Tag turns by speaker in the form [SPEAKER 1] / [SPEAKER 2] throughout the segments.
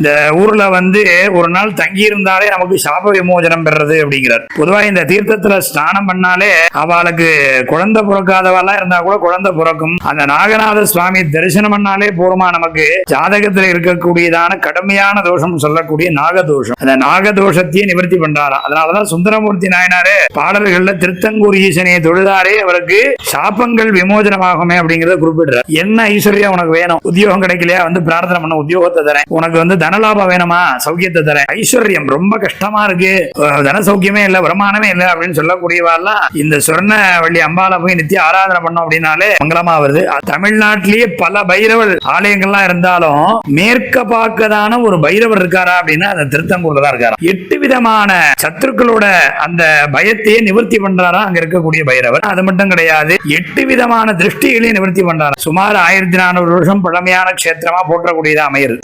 [SPEAKER 1] இந்த ஊர்ல வந்து ஒரு நாள் தங்கி இருந்தாலே நமக்கு சாப விமோசனம் பெறது அப்படிங்கிறார். பொதுவா இந்த தீர்த்தத்துல ஸ்நானம் பண்ணாலே அவளுக்கு குழந்தை பிறக்காதவெல்லாம் இருந்தா கூட குழந்தை பிறக்கும். அந்த நாகநாத சுவாமி தரிசனம் பண்ணாலே போருமா நமக்கு? ஜாதகத்துல இருக்கக்கூடியதான கடுமையான தோஷம் சொல்லக்கூடிய நாகதோஷம். அந்த நாகதோஷத்தையே நிவர்த்தி பண்றாராம். அதனாலதான் சுந்தரமூர்த்தி நாயனாரே பாடல்கள்ல திருத்தங்கூர் ஈசனையை தொழுதாரே அவருக்கு சாபங்கள் விமோசனமாகுமே அப்படிங்கறத குறிப்பிடுறார். என்ன ஐஸ்வர்யம் உனக்கு வேணும்? உத்தியோகம் கிடைக்கலையா? வந்து பிரார்த்தனை பண்ண உத்தியோகத்தை தரேன். உனக்கு வந்து தனலாபம் வேணுமா? சௌக்கியத்தை தரேன் ஐஸ்வர்யம் ரொம்ப கஷ்டமா இருக்கு. தன சௌக்கியமே இல்ல வருமானமே இல்ல அப்படின்னு சொல்லக்கூடியவாள்லாம் இந்த சொர்ண வள்ளி அம்பால போய் நித்திய ஆராதனை பண்ணோம் அப்படின்னாலே மங்களமா வருது. தமிழ்நாட்டிலேயே பல பைரவர் ஆலயங்கள்லாம் இருந்தாலும் மேற்க பார்க்கதான ஒரு பைரவர் இருக்காரா அப்படின்னா அந்த திருத்தங்கூர்ல தான் இருக்காரா எட்டு விதமான சத்துருக்களோட அந்த பயத்தையே நிவர்த்தி பண்றாரா? அங்க இருக்கக்கூடிய பைரவர். அது மட்டும் கிடையாது எட்டு விதமான திருஷ்டிகளையும் நிவர்த்தி பண்றாரு சுமார் ஆயிரத்தி நானூறு வருஷம் பழமையான க்ஷேத்திரமா போற்றக்கூடியதா அமையிறது.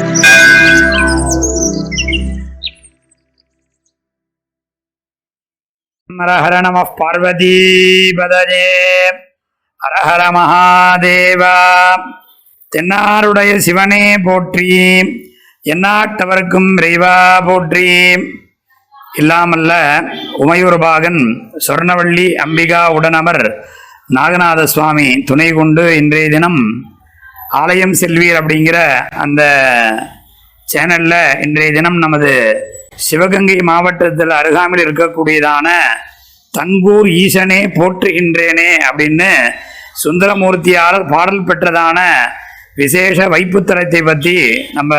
[SPEAKER 1] ஹர நம பார்வதீபதே ஹரஹர மகாதேவா தென்னாருடைய சிவனே போற்றி எந்நாட்டவர்க்கும் இறைவா போற்றி. இல்லாமல்ல உமையூர்பாகன் சொர்ணவள்ளி அம்பிகா உடனமர் நாகநாத சுவாமி துணை கொண்டு இன்றைய தினம் ஆலயம் செல்வீர் அப்படிங்கிற அந்த சேனல்ல இன்றைய தினம் நமது சிவகங்கை மாவட்டத்தில் அருகாமையில் இருக்கக்கூடியதான தங்கூர் ஈசனே போற்றுகின்றேனே அப்படின்னு சுந்தரமூர்த்தியால் பாடல் பெற்றதான விசேஷ வைப்புத்தலத்தை பற்றி நம்ம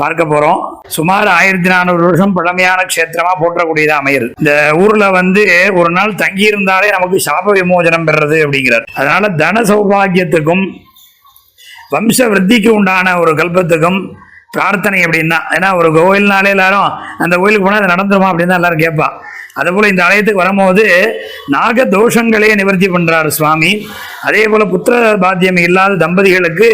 [SPEAKER 1] பார்க்க போகிறோம் சுமார் ஆயிரத்தி நானூறு வருஷம் பழமையான க்ஷேத்திரமாக போற்றக்கூடியதாக அமையுது. இந்த ஊரில் வந்து ஒரு நாள் தங்கியிருந்தாலே நமக்கு சாப விமோசனம் பெறது அப்படிங்கிறார். அதனால் தன சௌபாகியத்துக்கும் வம்ச விருத்திக்கு உண்டான ஒரு கல்பத்துக்கும் பிரார்த்தனை அப்படின்னா. ஏன்னா ஒரு கோயில்னாலே எல்லாரும் அந்த கோயிலுக்கு போனால் அது நடந்துருமா அப்படின்னு தான் எல்லாரும் கேட்பா. அதுபோல் இந்த ஆலயத்துக்கு வரும்போது நாக தோஷங்களே நிவர்த்தி பண்ணுறாரு சுவாமி. அதே போல் புத்திர பாத்தியம் இல்லாத தம்பதிகளுக்கு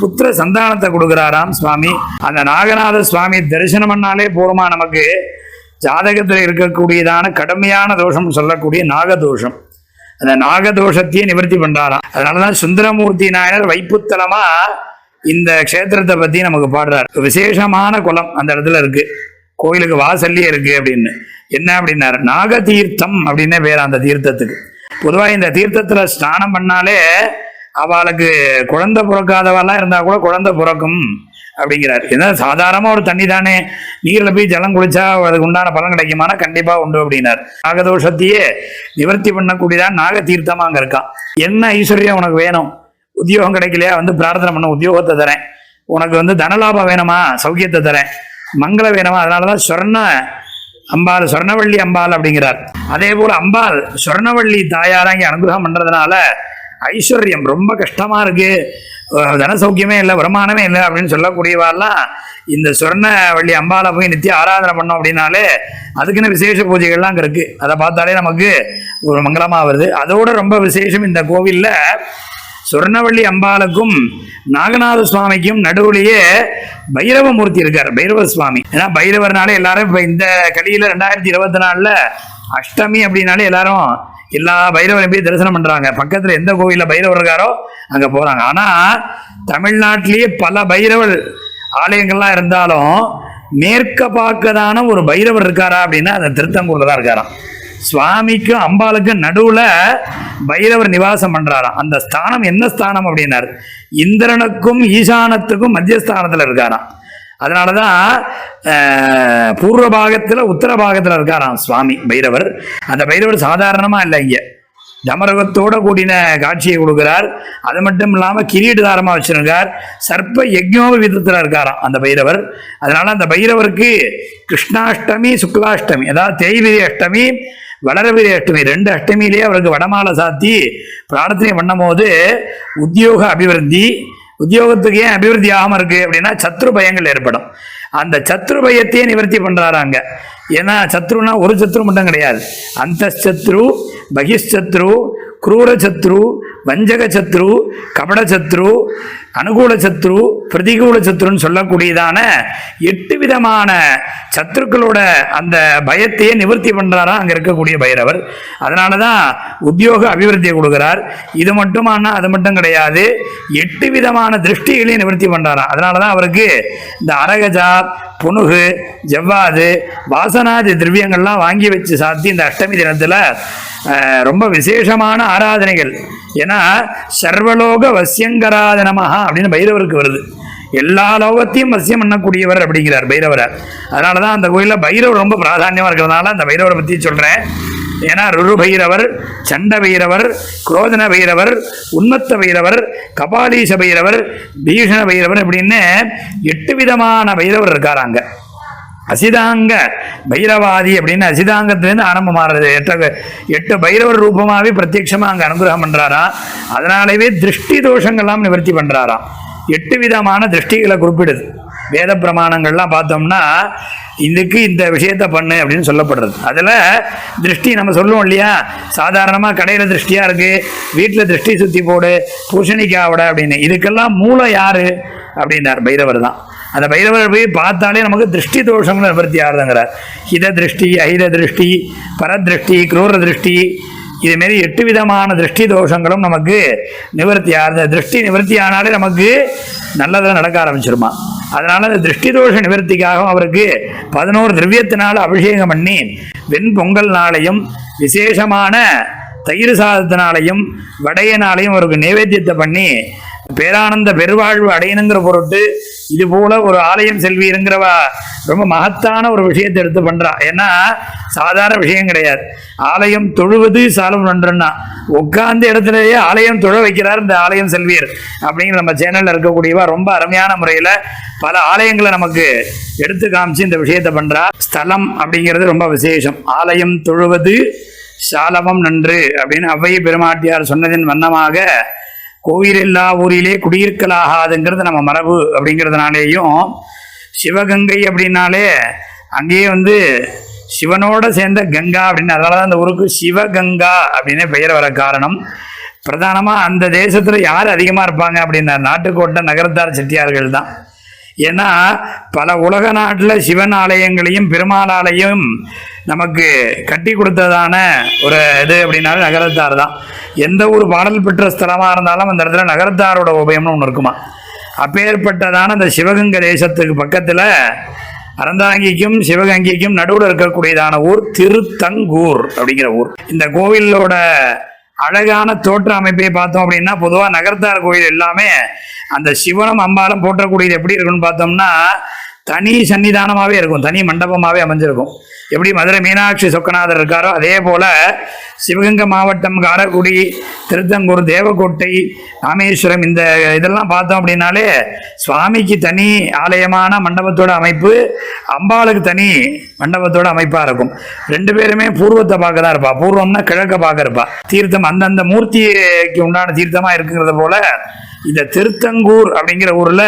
[SPEAKER 1] புத்திர சந்தானத்தை கொடுக்குறாராம் சுவாமி. அந்த நாகநாத சுவாமி தரிசனம் பண்ணாலே போருமா நமக்கு? ஜாதகத்தில் இருக்கக்கூடியதான கடுமையான தோஷம் சொல்லக்கூடிய நாகதோஷம் அந்த நாகதோஷத்தையே நிவர்த்தி பண்ணுறாராம் அதனால தான் சுந்தரமூர்த்தி நாயனர் வைப்புத்தலமாக இந்த க்ஷேத்திரத்தை பத்தி நமக்கு பாடுறார். விசேஷமான குளம் அந்த இடத்துல இருக்கு. கோயிலுக்கு வாசல்லையே இருக்கு அப்படின்னு. என்ன அப்படின்னாரு? நாகதீர்த்தம் அப்படின்னே பேர் அந்த தீர்த்தத்துக்கு. பொதுவாக இந்த தீர்த்தத்துல ஸ்நானம் பண்ணாலே அவளுக்கு குழந்தை பிறக்காதவெல்லாம் இருந்தா கூட குழந்தை பிறக்கும் அப்படிங்கிறார். ஏன்னா சாதாரணமா ஒரு தண்ணி தானே. நீர்ல போய் ஜலம் குளிச்சா அதுக்கு உண்டான பலன் கிடைக்குமானா கண்டிப்பா உண்டு அப்படின்னார். நாகதோஷத்தையே நிவர்த்தி பண்ணக்கூடியதான் நாக தீர்த்தமா அங்க இருக்கான் என்ன ஐஸ்வர்யம் உனக்கு வேணும்? உத்தியோகம் கிடைக்கலையா? வந்து பிரார்த்தனை பண்ண உத்தியோகத்தை தரேன். உனக்கு வந்து தனலாபம் வேணுமா? சௌக்கியத்தை தரேன். மங்களம் வேணுமா? அதனாலதான் சொர்ண அம்பாள் சொர்ணவள்ளி அம்பாள் அப்படிங்கிறார். அதே போல் அம்பாள் சொர்ணவள்ளி தாயாரா இங்கே அனுகிரகம் பண்ணுறதுனால ஐஸ்வர்யம் ரொம்ப கஷ்டமாக இருக்குது தன சௌக்கியமே இல்லை வருமானமே இல்லை அப்படின்னு சொல்லக்கூடியவாள்லாம் இந்த சொர்ணவள்ளி அம்பாளை போய் நித்திய ஆராதனை பண்ணோம் அப்படின்னாலே அதுக்குன்னு விசேஷ பூஜைகள்லாம் அங்கே இருக்குது அதை பார்த்தாலே நமக்கு ஒரு மங்களமாக வருது. அதோட ரொம்ப விசேஷம் இந்த கோவில்ல சொர்ணவள்ளி அம்பாளுக்கும் நாகநாத சுவாமிக்கும் நடுவுலயே பைரவமூர்த்தி இருக்கார் பைரவ சுவாமி ஏன்னா பைரவர்னாலே எல்லாரும் இப்போ இந்த கலியில் ரெண்டாயிரத்தி இருபத்தி நாலில் அஷ்டமி அப்படின்னாலே எல்லாரும் எல்லா பைரவரையும் போய் தரிசனம் பண்ணுறாங்க பக்கத்தில் எந்த கோவிலில் பைரவர் இருக்காரோ அங்கே போகிறாங்க ஆனால் தமிழ்நாட்டிலேயே பல பைரவர் ஆலயங்கள்லாம் இருந்தாலும் மேற்க பார்க்கதான ஒரு பைரவர் இருக்காரா அப்படின்னா அந்த திருத்தங்கூரில் தான் இருக்காராம். சுவாமிக்கும் அம்பாளுக்கும் நடுவில் பைரவர் நிவாசம் பண்ணுறாராம் அந்த ஸ்தானம் என்ன ஸ்தானம் அப்படின்னாரு? இந்திரனுக்கும் ஈசானத்துக்கும் மத்தியஸ்தானத்தில் இருக்காராம். அதனால தான் பூர்வ பாகத்தில் உத்தர பாகத்தில் இருக்காராம் சுவாமி பைரவர். அந்த பைரவர் சாதாரணமாக இல்லை இங்கே. ஜமரகத்தோட கூடின காட்சியை கொடுக்கிறார். அது மட்டும் இல்லாமல் கிரீடுதாரமாக வச்சிருக்கார். சர்ப்ப யஜ்ஞோப விதத்தில் இருக்காராம் அந்த பைரவர். அதனால அந்த பைரவருக்கு கிருஷ்ணாஷ்டமி சுக்லாஷ்டமி அதாவது தேய்விரி அஷ்டமி வளரவிரி அஷ்டமி ரெண்டு அஷ்டமியிலேயே அவருக்கு வடமாலை சாத்தி பிரார்த்தனை பண்ணும்போது உத்தியோக அபிவிருத்தி உத்தியோகத்துக்கு ஏன் அபிவிருத்தி ஆகாம இருக்கு அப்படின்னா சத்ரு பயங்கள் ஏற்படும். அந்த சத்ரு பயத்தையே நிவர்த்தி பண்ணுறாராங்க ஏன்னா சத்ருனா ஒரு சத்ரு மட்டும் கிடையாது. அந்த சத்ரு பகிஷ்சத்ரு குரூர சத்ரு வஞ்சக சத்ரு கபட சத்ரு அனுகூல சத்ரு பிரதிகூல சத்ருன்னு சொல்லக்கூடியதான எட்டு விதமான சத்துருக்களோட அந்த பயத்தையே நிவர்த்தி பண்ணுறாரா அங்கே இருக்கக்கூடிய பைரவர். அதனால தான் உத்தியோக அபிவிருத்தியை கொடுக்கிறார். இது மட்டுமானா அது மட்டும் கிடையாது. எட்டு விதமான திருஷ்டிகளையும் நிவர்த்தி பண்ணுறாராம் அதனால தான் அவருக்கு இந்த அரகஜா புனுகு ஜவ்வாது வாசனாதி திரவியங்கள்லாம் வாங்கி வச்சு சாத்தி இந்த அஷ்டமி தினத்தில் ரொம்ப விசேஷமான ஆராதனைகள். ஏன்னா சர்வலோக வசியங்கராத நமஹா அப்படின்னு பைரவருக்கு வருது. எல்லா லோகத்தையும் வசியம் பண்ணக்கூடியவர் அப்படிங்கிறார் பைரவரை. அதனால தான் அந்த கோயிலில் பைரவர் ரொம்ப பிராதானியமாக இருக்கிறதுனால அந்த பைரவரை பற்றி சொல்கிறேன் ஏன்னா ருரு பைரவர் சண்ட பைரவர் குரோதன பைரவர் உன்மத்த பைரவர் கபாலீச பைரவர் பீஷண பைரவர் அப்படின்னு எட்டு விதமான பைரவர் இருக்காராங்க அசிதாங்க பைரவாதி அப்படின்னு அசிதாங்கத்திலேருந்து ஆரம்பமாகிறது எட்ட எட்டு பைரவர் ரூபமாகவே பிரத்யட்சமாக அங்கே அனுகிரகம் பண்ணுறாராம் அதனாலவே திருஷ்டி தோஷங்கள்லாம் நிவர்த்தி பண்ணுறாராம் எட்டு விதமான திருஷ்டிகளை குறிப்பிடுது. வேத பிரமாணங்கள்லாம் பார்த்தோம்னா இதுக்கு இந்த விஷயத்த பண்ணு அப்படின்னு சொல்லப்படுறது. அதில் திருஷ்டி நம்ம சொல்லுவோம் இல்லையா? சாதாரணமாக கடையில் திருஷ்டியாக இருக்குது வீட்டில் திருஷ்டி சுற்றி போடு பூஷணிக்காவோட அப்படின்னு. இதுக்கெல்லாம் மூலம் யார்? அப்படின்னார் பைரவர் தான். அந்த பைரவர் போய் பார்த்தாலே நமக்கு திருஷ்டி தோஷங்கள் நிவர்த்தி ஆகுதுங்கிறார். ஹித திருஷ்டி அஹித திருஷ்டி பரதிருஷ்டி குரூர திருஷ்டி இதுமாரி எட்டு விதமான திருஷ்டி தோஷங்களும் நமக்கு நிவர்த்தி ஆகுது. திருஷ்டி நிவர்த்தி ஆனாலே நமக்கு நல்லதாக நடக்க ஆரம்பிச்சிருமா? அதனால அந்த திருஷ்டி தோஷ நிவர்த்திக்காகவும் அவருக்கு பதினோரு திரவியத்தினால் அபிஷேகம் பண்ணி வெண் பொங்கல் நாளையும் விசேஷமான தயிர் சாதத்தினாலையும் வடையனாலையும் அவருக்கு நைவேத்தியத்தை பண்ணி பேரானந்த பெருவாழ்வு அடையணுங்கிற பொருட்டு இது போல ஒரு ஆலயம் செல்வீருங்கிறவா ரொம்ப மகத்தான ஒரு விஷயத்தை எடுத்து பண்றா. ஏன்னா சாதாரண விஷயம் கிடையாது. ஆலயம் தொழுவது சாலம் நன்றுன்னா உட்கார்ந்த இடத்துலயே ஆலயம் தொழ வைக்கிறார் இந்த ஆலயம் செல்வியர். அப்படிங்கிற நம்ம சேனல்ல இருக்கக்கூடியவா ரொம்ப அருமையான முறையில் பல ஆலயங்களை நமக்கு எடுத்து காமிச்சு இந்த விஷயத்தை பண்றா. ஸ்தலம் அப்படிங்கிறது ரொம்ப விசேஷம். ஆலயம் தொழுவது சாலவம் நன்று அப்படின்னு அவ்வைய பெருமாட்டியார் சொன்னதின் வண்ணமாக கோயில் எல்லா ஊரிலே குடியிருக்கலாகாதுங்கிறது நம்ம மரபு அப்படிங்கிறதுனாலேயும் சிவகங்கை அப்படின்னாலே அங்கேயே வந்து சிவனோட சேர்ந்த கங்கா அப்படின்னு அதனால தான் அந்த ஊருக்கு சிவகங்கா அப்படின்னு பெயர் வர காரணம். பிரதானமாக அந்த தேசத்தில் யார் அதிகமாக இருப்பாங்க அப்படின்னா நாட்டுக்கோட்டை நகரத்தார் செட்டியார்கள் தான். ஏன்னா பல உலக நாட்டில் சிவன் ஆலயங்களையும் பெருமாள் ஆலயம் நமக்கு கட்டி கொடுத்ததான ஒரு இது அப்படின்னாலும் நகரத்தார் தான். எந்த ஒரு பாடல் பெற்ற ஸ்தலமாக இருந்தாலும் அந்த இடத்துல நகரத்தாரோட உபயம்னு ஒன்று இருக்குமா? அப்பேற்பட்டதான அந்த சிவகங்கை தேசத்துக்கு பக்கத்தில் அறந்தாங்கிக்கும் சிவகங்கைக்கும் நடுவில் இருக்கக்கூடியதான ஊர் திருத்தங்கூர் அப்படிங்கிற ஊர். இந்த கோவிலோட அழகான தோற்ற அமைப்பை பார்த்தோம் அப்படின்னா பொதுவாக நகரத்தார் கோயில் எல்லாமே அந்த சிவனும் அம்பாலும் போற்றக்கூடியது எப்படி இருக்குன்னு பார்த்தோம்னா தனி சன்னிதானமாகவே இருக்கும். தனி மண்டபமாகவே அமைஞ்சிருக்கும். எப்படி மதுரை மீனாட்சி சொக்கநாதர் இருக்காரோ அதே போல் சிவகங்கை மாவட்டம் காரக்குடி திருத்தங்கூர் தேவக்கோட்டை ராமேஸ்வரம் இந்த இதெல்லாம் பார்த்தோம் அப்படின்னாலே சுவாமிக்கு தனி ஆலயமான மண்டபத்தோட அமைப்பு அம்பாளுக்கு தனி மண்டபத்தோட அமைப்பாக இருக்கும். ரெண்டு பேருமே பூர்வத்தை பார்க்க தான் இருப்பா. பூர்வம்னா கிழக்க பார்க்க இருப்பா. தீர்த்தம் அந்தந்த மூர்த்திக்கு உண்டான தீர்த்தமாக இருக்கிறது போல இந்த திருத்தங்கூர் அப்படிங்கிற ஊரில்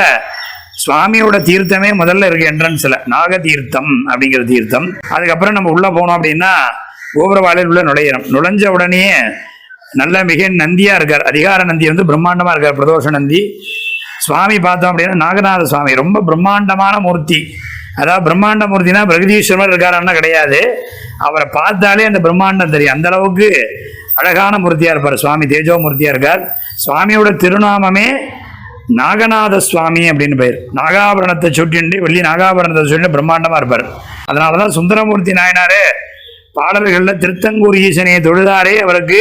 [SPEAKER 1] சுவாமியோட தீர்த்தமே முதல்ல இருக்கு என்ட்ரன்ஸ்ல நாக தீர்த்தம் அப்படிங்கிற தீர்த்தம். அதுக்கப்புறம் நம்ம உள்ள போனோம் அப்படின்னா கோபுரவாளையில் உள்ள நுழையிறோம். நுழைஞ்ச உடனே நல்ல மிக நந்தியா இருக்கார். அதிகார நந்தி வந்து பிரம்மாண்டமா இருக்கார் பிரதோஷ நந்தி. சுவாமி பார்த்தோம் அப்படின்னா நாகநாத சுவாமி. ரொம்ப பிரம்மாண்டமான மூர்த்தி. அதாவது பிரம்மாண்ட மூர்த்தினா பிரகதீஸ்வரர் இருக்காருன்னா கிடையாது. அவரை பார்த்தாலே அந்த பிரம்மாண்டம் தெரியும். அந்த அளவுக்கு அழகான மூர்த்தியா இருப்பார். சுவாமி தேஜோ மூர்த்தியா இருக்கார். சுவாமியோட திருநாமமே நாகநாத சுவாமி அப்படின்னு பேர். நாகாபரணத்தை சுட்டிண்டு வெள்ளி நாகாபரணத்தை சுட்டி பிரம்மாண்டமாக இருப்பார். அதனால தான் சுந்தரமூர்த்தி நாயனாரே பாடல்களில் திருத்தங்கூர் ஈசனையை தொழுதாரே அவருக்கு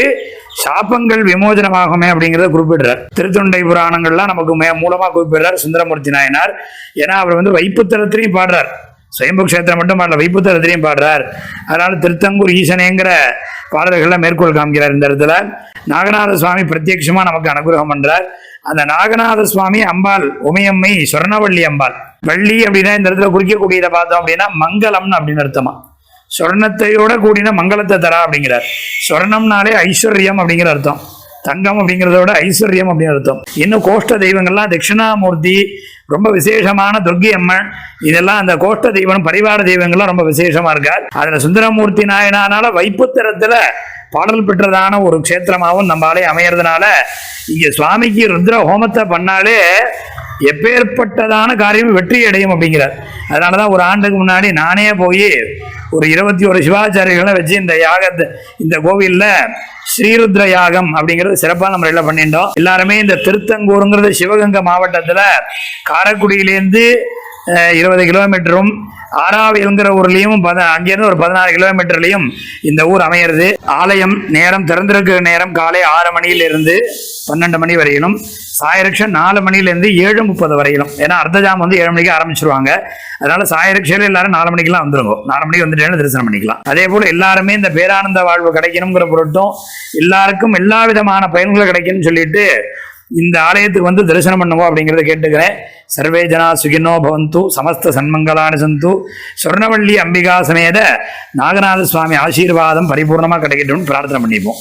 [SPEAKER 1] சாப்பங்கள் விமோசனமாகுமே அப்படிங்கிறத குறிப்பிடுறார். திருத்தொண்டை புராணங்கள்லாம் நமக்கு மே மூலமாக குறிப்பிடுறார் சுந்தரமூர்த்தி நாயனார். ஏன்னா அவர் வந்து வைப்புத்தலத்திலையும் பாடுறார். சுயம்பு கஷேத்திரம் மட்டும் பாடல வைப்புத்தலத்திலையும் பாடுறார். அதனால திருத்தங்கூர் ஈசனேங்கிற பாடல்கள்லாம் மேற்கோள் காமிக்கிறார் இந்த இடத்துல. நாகநாத சுவாமி பிரத்யட்சமாக நமக்கு அனுகிரகம் பண்ணுறார் அந்த நாகநாத சுவாமி அம்பாள் உமையம்மை சொர்ணவள்ளி அம்பாள். வள்ளி அப்படின்னா இந்த இடத்துல குறிக்கக்கூடியதை பார்த்தோம் அப்படின்னா மங்களம்னு அப்படின்னு அர்த்தமா. சொர்ணத்தையோட கூடின மங்களத்தை தரா அப்படிங்கிறார். சொர்ணம்னாலே ஐஸ்வர்யம் அப்படிங்கிற அர்த்தம். தங்கம் அப்படிங்கிறத விட ஐஸ்வர்யம் அப்படின்னு அர்த்தம். இன்னும் கோஷ்ட தெய்வங்கள்லாம் தட்சிணாமூர்த்தி ரொம்ப விசேஷமான துர்கி அம்மன் இதெல்லாம் அந்த கோஷ்ட தெய்வம் பரிவார தெய்வங்கள்லாம் ரொம்ப விசேஷமா இருக்கார். அதுல சுந்தரமூர்த்தி நாயனானால வைப்புத்திரத்துல பாடல் பெற்றதான ஒரு க்ஷேத்திரமாகவும் நம்மளாலே அமையறதுனால இங்க சுவாமிக்கு ருத்ர ஹோமத்தை பண்ணாலே எப்பேற்பட்டதான காரியம் வெற்றி அடையும் அப்படிங்கிறார். அதனாலதான் ஒரு ஆண்டுக்கு முன்னாடி நானே போய் ஒரு இருபத்தி ஒரு சிவாச்சாரியர்களை வச்சு இந்த யாகத்தை இந்த கோவில்ல ஸ்ரீருத்ர யாகம் அப்படிங்கிறது சிறப்பான முறையில் பண்ணிட்டோம் எல்லாருமே இந்த திருத்தங்கூருங்கிறது சிவகங்கை மாவட்டத்தில் காரைக்குடியிலேருந்து இருபது கிலோமீட்டரும் ஆறாவில்ங்கிற ஊர்லேயும் பத அங்கேருந்து ஒரு பதினாறு கிலோமீட்டர்லையும் இந்த ஊர் அமையிறது. ஆலயம் நேரம் திறந்திருக்கிற நேரம் காலை ஆறு மணியிலிருந்து பன்னெண்டு மணி வரையிலும் சாயரிக்ஷம் நாலு மணிலேருந்து ஏழு முப்பது வரையிலும். ஏன்னா அர்த்தஜாம் வந்து ஏழு மணிக்கு ஆரம்பிச்சிருவாங்க. அதனால சாயரிக்ஷையில் எல்லாரும் நாலு மணிக்கெல்லாம் வந்துருங்க. நாலு மணிக்கு வந்துட்டேன்னு தரிசனம் பண்ணிக்கலாம். அதே போல் எல்லாருமே இந்த பேரானந்த வாழ்வு கிடைக்கணுங்கிற பொருட்டும் எல்லாருக்கும் எல்லா விதமான பயன்களும் கிடைக்கணும்னு சொல்லிட்டு இந்த ஆலயத்துக்கு வந்து தரிசனம் பண்ணுவோம் அப்படிங்கிறத கேட்டுக்கிறேன். சர்வே ஜனா சுகினோ பவந்து சமஸ்த சன்மங்களானி சந்து சொர்ணவள்ளி அம்பிகா சமேத நாகநாத சுவாமி ஆசீர்வாதம் பரிபூர்ணமாக கிடைக்கட்டும்னு பிரார்த்தனை பண்ணிப்போம்.